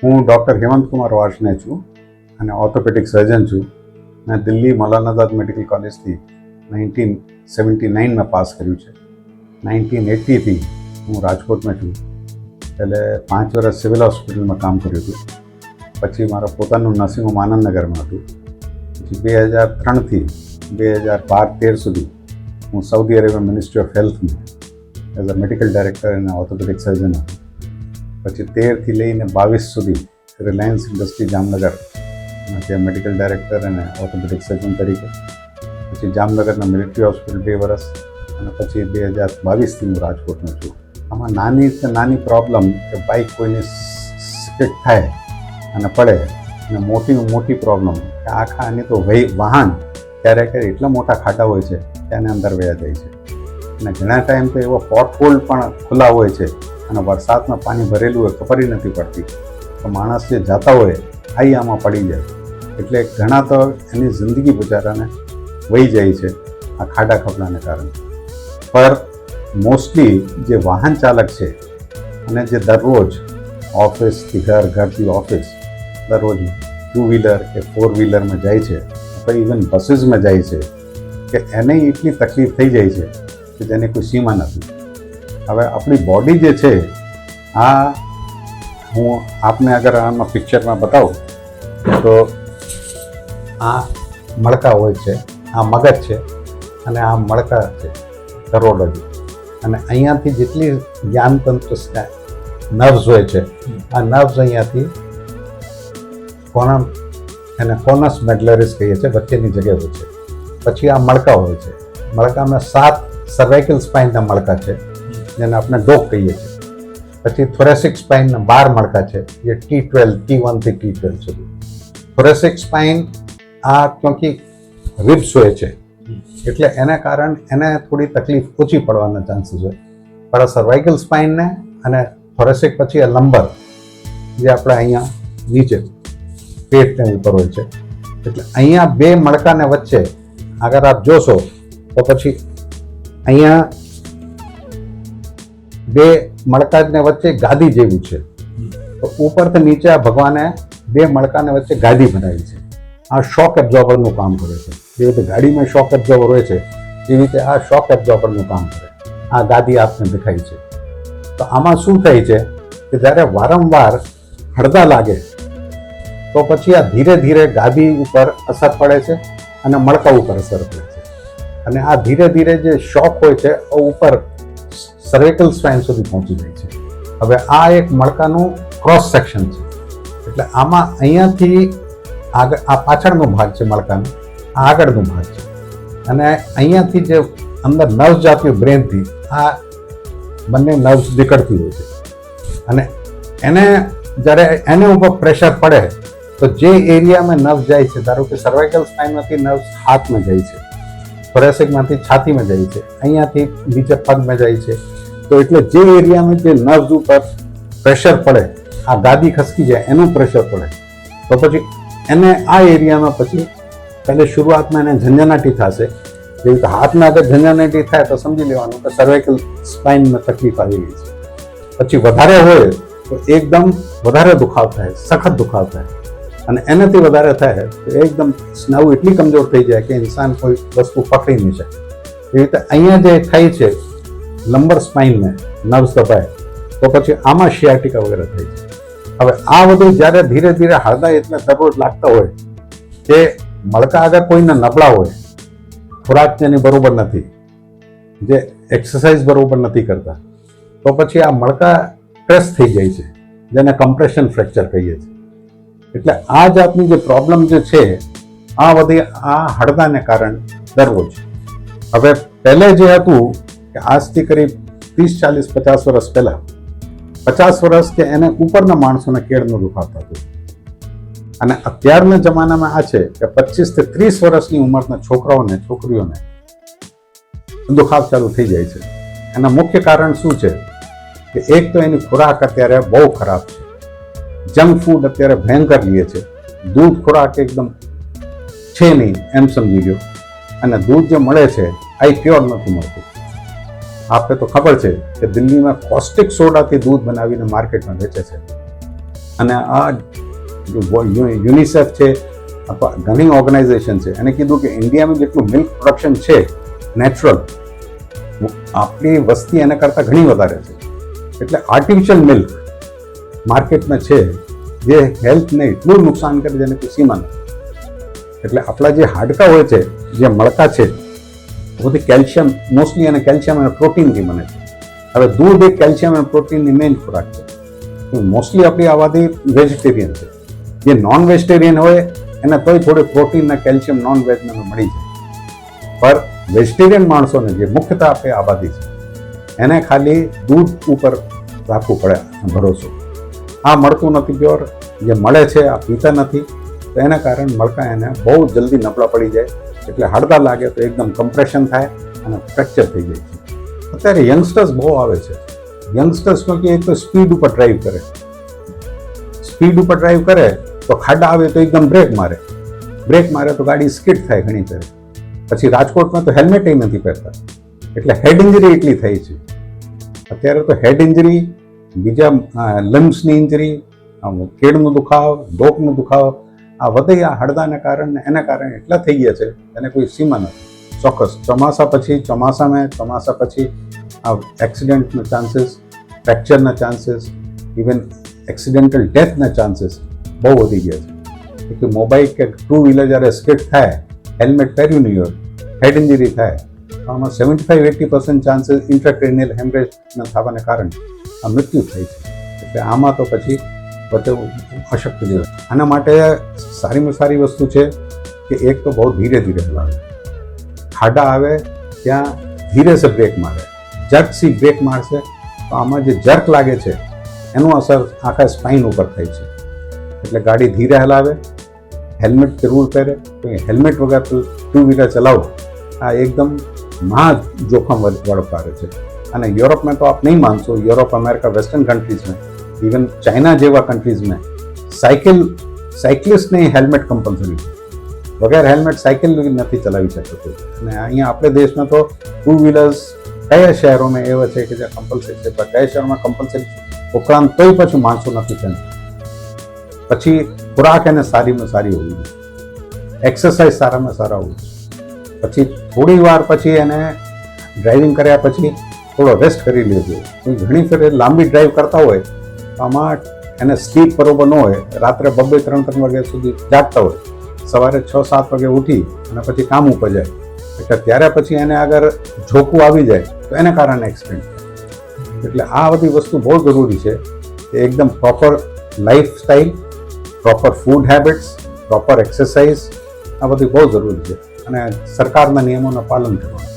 હું ડૉક્ટર હેમંત કુમાર વાર્ષને છું અને ઓર્થોપેડિક સર્જન છું મેં દિલ્હી મૌલાનાદાદ મેડિકલ કોલેજથી નાઇન્ટીન સેવન્ટી નાઇનમાં પાસ કર્યું છે. નાઇન્ટીન એટીથી હું રાજકોટમાં છું. એટલે પાંચ વર્ષ સિવિલ હોસ્પિટલમાં કામ કર્યું હતું. પછી મારા પોતાનું નર્સિંગ હોમ આનંદનગરમાં હતું. પછી બે હજાર ત્રણથી બે હજાર બાર તેર સુધી હું સાઉદી અરેબિયા મિનિસ્ટ્રી ઓફ હેલ્થમાં એઝ અ મેડિકલ ડાયરેક્ટર અને ઓર્થોપેડિક સર્જન હતો. પછી તેરથી લઈને બાવીસ સુધી રિલાયન્સ ઇન્ડસ્ટ્રી જામનગર ત્યાં મેડિકલ ડાયરેક્ટર અને ઓર્થોપેડિક સર્જન તરીકે, પછી જામનગરના મિલિટરી હોસ્પિટલ બે વર્ષ અને પછી બે હજાર બાવીસથી હું રાજકોટમાં છું. આમાં નાની નાની પ્રોબ્લેમ કે બાઇક કોઈની સ્કીટ થાય અને પડે, અને મોટી મોટી પ્રોબ્લેમ કે આખા આની તો વહી, વાહન ક્યારેક એટલા મોટા ખાડા હોય છે કે અંદર વયા જાય છે. અને ઘણા ટાઈમ તો એવો પોટ હોલ્ડ પણ ખુલ્લા હોય છે અને વરસાદમાં પાણી ભરેલું હોય ખબર નથી પડતી, તો માણસ જે જતા હોય, આઈ આમાં પડી જાય. એટલે ઘણા તો એની જિંદગી બિચારાને વહી જાય છે આ ખાડા ખપડાને કારણે. પર મોસ્ટલી જે વાહન ચાલક છે, અને જે દરરોજ ઓફિસથી ઘર, ઘરથી ઓફિસ, દરરોજ ટુ વ્હીલર કે ફોર વ્હીલરમાં જાય છે, અથવા ઇવન બસીસમાં જાય છે, કે એને એટલી તકલીફ થઈ જાય છે કે જેની કોઈ સીમા નથી. હવે આપણી બોડી જે છે, આ હું આપને અગર આમાં પિક્ચરમાં બતાવું, તો આ મણકા હોય છે, આ મગજ છે અને આ મણકા છે કરોડરજ્જુ અને અહીંયાથી જેટલી જ્ઞાનતંત્ર નર્વ્સ હોય છે, આ નર્વ્સ અહીંયાથી કોના એને કોનસ મેડલરીસ કહીએ છીએ, વચ્ચેની જગ્યાએ હોય છે. પછી આ મણકા હોય છે. મણકામાં સાત સર્વાઇકલ સ્પાઇનના મણકા છે. જેને આપણે ડોક કહીએ છીએ. પછી થોરેસિક સ્પાઇનના બાર મણકા છે. જે ટી ટ્વેલ્વ ટી વનથી ટી ટ્વેલ્વ સુધી. થોરેસિક સ્પાઇન આ ક્યોંકि રિબ્સ હોય છે. એટલે એને કારણ એને થોડી તકલીફ ઓછી પડવાના ચાન્સીસ હોય. પણ આ સર્વાઇકલ સ્પાઇનને અને થોરેસિક પછી આ લંબર જે આપણે અહીંયા નીચે પેટને ઉપર હોય છે. એટલે અહીંયા બે મણકાને વચ્ચે, અગર આપ જોશો, તો પછી અહીંયા બે મણકાને વચ્ચે ગાદી જેવું છે. તો ઉપરથી નીચે આ ભગવાને બે મણકાને વચ્ચે ગાદી બનાવી છે. આ શોક એબ્ઝોર્બરનું કામ કરે છે. જે રીતે ગાડીમાં શોક એબ્ઝોર્બર હોય છે એવી રીતે આ શોક એબ્ઝોર્બરનું કામ કરે. આ ગાદી આપને દેખાય છે. તો આમાં શું થાય છે કે જ્યારે વારંવાર હળદા લાગે, તો પછી આ ધીરે ધીરે ગાદી ઉપર અસર પડે છે અને મણકા ઉપર અસર પડે છે. અને આ ધીરે ધીરે જે શોક હોય છે ઉપર સર્વિકલ સ્પાઇન સુધી પહોંચી જાય છે. હવે આ એક મણકાનું ક્રોસ સેક્શન છે. એટલે આમાં અહીંયાથી આગળ, આ પાછળનો ભાગ છે મણકાનો, આ આગળનો ભાગ છે. અને અહીંયાથી જે અંદર નર્વ્સ જાતી બ્રેનથી આ બંને નર્વ્સ નીકળતી હોય છે. અને એને જ્યારે એને ઉપર પ્રેશર પડે, તો જે એરિયામાં નર્વ જાય છે, ધારો કે સર્વાઇકલ સ્પાઇનમાંથી નર્વ હાથમાં જાય છે થોરેસિકમાંથી છાતીમાં જાય છે, અહીંયાથી નીચે પગમાં જાય છે. તો એટલે જે એરિયામાં જે નર્વ્સ ઉપર પ્રેશર પડે, આ ગાદી ખસકી જાય, એનું પ્રેશર પડે. તો પછી એને આ એરિયામાં પછી પહેલે શરૂઆતમાં એને ઝંઝનાટી થશે. જેવી રીતે હાથના આગળ ઝંઝનાટી થાય તો સમજી લેવાનું કે સર્વાઇકલ સ્પાઇનમાં તકલીફ આવી ગઈ છે. પછી વધારે હોય તો એકદમ વધારે દુખાવ થાય, સખત દુખાવ થાય. અને એનાથી વધારે થાય તો એકદમ સ્નાયુ એટલી કમજોર થઈ જાય કે ઇન્સાન કોઈ વસ્તુ પકડી નહીં શકે. એવી રીતે અહીંયા જે થાય છે, લંબર સ્પાઇનને નર્વ્સ દબાય, તો પછી આમાં શિયાટિકા વગેરે થાય છે. હવે આ બધું જ્યારે ધીરે ધીરે હળદા એટલે દરરોજ લાગતા હોય, કે મળકા આગળ કોઈને નબળા હોય, ખોરાક તેની બરોબર નથી, જે એક્સરસાઇઝ બરોબર નથી કરતા, તો પછી આ મળકા પ્રેસ થઈ જાય છે, જેને કમ્પ્રેશન ફ્રેક્ચર કહીએ છીએ. એટલે આ જાતની જે પ્રોબ્લેમ જે છે, આ બધી આ હળદાને કારણે દરરોજ હવે પહેલે જે હતું કે આજથી કરીબ ત્રીસ, ચાલીસ, પચાસ વર્ષ પહેલાં, પચાસ વર્ષ કે એને ઉપરના માણસોને કેળનું દુખાવ હતું. અને અત્યારના જમાનામાં આ છે કે પચીસથી ત્રીસ વર્ષની ઉંમરના છોકરાઓને, છોકરીઓને દુખાવ ચાલુ થઈ જાય છે. એના મુખ્ય કારણ શું છે? કે એક તો એની ખોરાક અત્યારે બહુ ખરાબ છે. જંક ફૂડ અત્યારે ભયંકર લે છે. દૂધ ખોરાક એકદમ છે નહીં, એમ સમજી લ્યો. અને દૂધ જે મળે છે આ પ્યોર નથી મળતું. આપણે તો ખબર છે કે દિલ્હીમાં કોસ્ટિક સોડાથી દૂધ બનાવીને માર્કેટમાં વેચે છે. અને આ યુનિસેફ છે, અથવા ઘણી ઓર્ગેનાઇઝેશન છે, એને કીધું કે ઇન્ડિયામાં જેટલું મિલ્ક પ્રોડક્શન છે, નેચરલ આપણી વસ્તી એના કરતાં ઘણી વધારે છે. એટલે આર્ટિફિશિયલ મિલ્ક માર્કેટમાં છે, જે હેલ્થને એટલું નુકસાન કરે જેને કોઈ સીમા નથી. એટલે આપણા જે હાડકા હોય છે, જે મળકા છે બધી કેલ્શિયમ, મોસ્ટલી અને કેલ્શિયમ અને પ્રોટીનથી બને છે. હવે દૂધ એ કેલ્શિયમ અને પ્રોટીનની મેઇન ખોરાક છે. મોસ્ટલી આપણી આબાદી વેજીટેરિયન છે. જે નોન વેજીટેરિયન હોય, એને તોય થોડું પ્રોટીન અને કેલ્શિયમ નોન વેજમાં મળી જાય. પર વેજીટેરિયન માણસોને જે મુખ્યતા આપે આબાદી છે, એને ખાલી દૂધ ઉપર રાખવું પડે ભરોસો. આ મળતું નથી પ્યોર, જે મળે છે, આ પીતા નથી, તો એના કારણે મળકા એને બહુ જલ્દી નબળા પડી જાય. એટલે હળદા લાગે તો એકદમ કમ્પ્રેશન થાય અને ફ્રેક્ચર થઈ જાય છે. અત્યારે યંગસ્ટર્સ બહુ આવે છે. યંગસ્ટર્સમાં કે તો સ્પીડ ઉપર ડ્રાઈવ કરે. સ્પીડ ઉપર ડ્રાઈવ કરે તો ખાડા આવે તો એકદમ બ્રેક મારે. બ્રેક મારે તો ગાડી સ્કીટ થાય ઘણી ફેર પછી રાજકોટમાં તો હેલ્મેટ નથી પહેરતા. એટલે હેડ ઇન્જરી એટલી થઈ છે. અત્યારે તો હેડ ઇન્જરી બીજા લંગ્સની ઇન્જરી કેળનો દુખાવ ડોકનો દુખાવ, આ વધે આ હડદાને કારણે એના કારણે એટલા થઈ ગયા છે એને કોઈ સીમા નથી. ચોક્કસ, ચોમાસા પછી, ચોમાસામાં, ચોમાસા પછી આ એક્સિડન્ટના ચાન્સીસ ફ્રેક્ચરના ચાન્સીસ ઇવન એક્સિડેન્ટલ ડેથના ચાન્સીસ બહુ વધી ગયા છે. કે મોબાઈલ કે ટુ વ્હીલર જ્યારે સ્કિટ થાય હેલ્મેટ પહેર્યું નહીં હોય હેડ ઇન્જરી થાય આમાં seventy five eighty percent chances intracranial હેમરેજના થવાને કારણે. આ મૃત્યુ થાય છે. એટલે આમાં તો પછી બચાવવું અશક્ત છે આના માટે સારીમાં સારી વસ્તુ છે કે એક તો બહુ ધીરે ધીરે હલાવે. ખાડા આવે, ત્યાં ધીરે સે બ્રેક મારે. જર્ક સી બ્રેક મારશે, તો આમાં જે જર્ક લાગે છે, એનું અસર આખા સ્પાઇન ઉપર થાય છે. એટલે ગાડી ધીરે હલાવે, હેલ્મેટ જરૂર પહેરે હેલ્મેટ વગર ટુ વ્હીલર ચલાવો. આ એકદમ મહા જોખમ વાળો કાર્ય છે. અને યુરોપમાં તો આપ નહીં માનશો યુરોપ અમેરિકા વેસ્ટર્ન कंट्रीज में इवन चाइना જેવા કન્ટ્રીઝમાં સાયકલ સાયકલિસ્ટને હેલ્મેટ કમ્પલસરી છે વગર હેલ્મેટ સાયકલ નથી ચલાવી શકતો કોઈ. અને અહીંયા આપણે દેશમાં તો ટુ વ્હીલર્સ કયા શહેરોમાં એવા છે કે જ્યાં કમ્પલસરી છે પણ કયા શહેરોમાં કમ્પલસરી ઉપરાંત તોય પાછું માણસો નથી થતું પછી ખોરાક એને સારીમાં સારી હોવી જોઈએ એક્સરસાઇઝ સારામાં સારા હોવી જોઈએ પછી થોડી વાર પછી એને ડ્રાઇવિંગ કર્યા પછી થોડો રેસ્ટ કરી લેજો. ઘણી ફેર લાંબી ડ્રાઈવ કરતા હોય, તો આમાં એને સ્લીપ બરોબર ન હોય, રાત્રે બબ્બે ત્રણ ત્રણ વાગ્યા સુધી જાગતા હોય. સવારે છ સાત વાગે ઉઠી અને પછી કામ ઉપર જાય. એટલે ત્યારે પછી એને આગળ ઝોકું આવી જાય, તો એને કારણે એક્સિડન્ટ એટલે આ બધી વસ્તુ બહુ જરૂરી છે કે એકદમ proper life style proper food habits proper exercise આ બધી બહુ જરૂરી છે. અને સરકારના નિયમોનું પાલન કરવાનું.